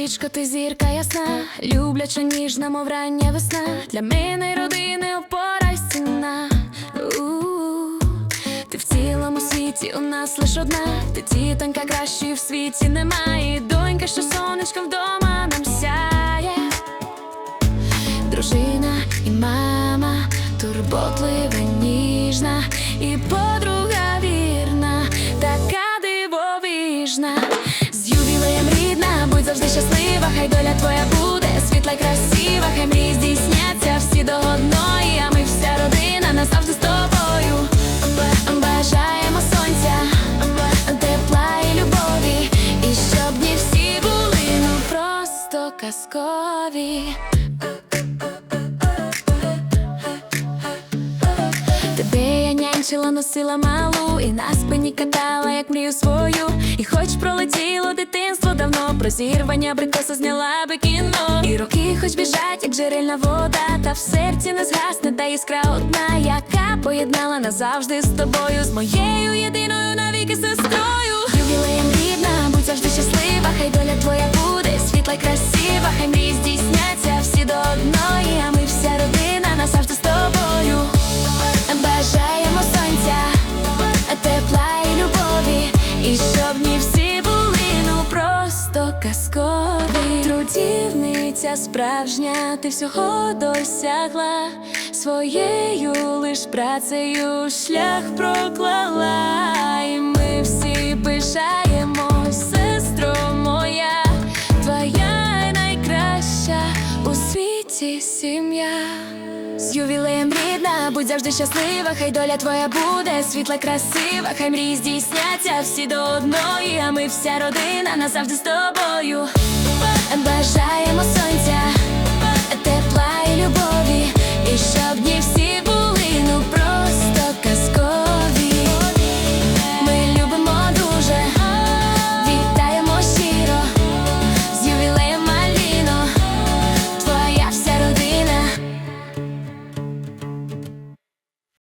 Сонечко, ти зірка ясна, любляча ніжна, мов рання весна. Для мене й родини опора й стіна. Ти в цілому світі у нас лиш одна. Ти тітонька кращої в світі немає. Донька, що сонечком вдома нам сяє. Дружина і мама, турботлива, ніжна, і подруга вірна, така дивовижна. Завжди щаслива, хай доля твоя буде, світла красива, хай мрії здійсняться всі до одної, а ми вся родина назавжди з тобою. Бажаємо сонця, тепла і любові, і щоб дні всі були ну просто казкові. Тебе я нянчила, носила малу і на спині катала, як мрію свою. Давно, про зірвання брикоса зняла би кіно. І роки хоч біжать, як джерельна вода, та в серці не згасне та іскра одна, яка поєднала назавжди з тобою, з моєю єдиною навіки сестрою. Ювілеєм рідна, будь завжди щаслива, хай доля твоя буде, світла й красива, хай мрії здійсняться всі до одної, а ми вся родина назавжди з тобою. Бажаємо сонця, тепла і любові, і щоб ну просто. Трудівниця справжня, ти всього досягла своєю лиш працею шлях проклала, світі сім'я. З ювілеєм рідна, будь завжди щаслива, хай доля твоя буде, світла красива, хай мрії здійсняться всі до одної, а ми вся родина назавжди з тобою. Бажаємо сонця,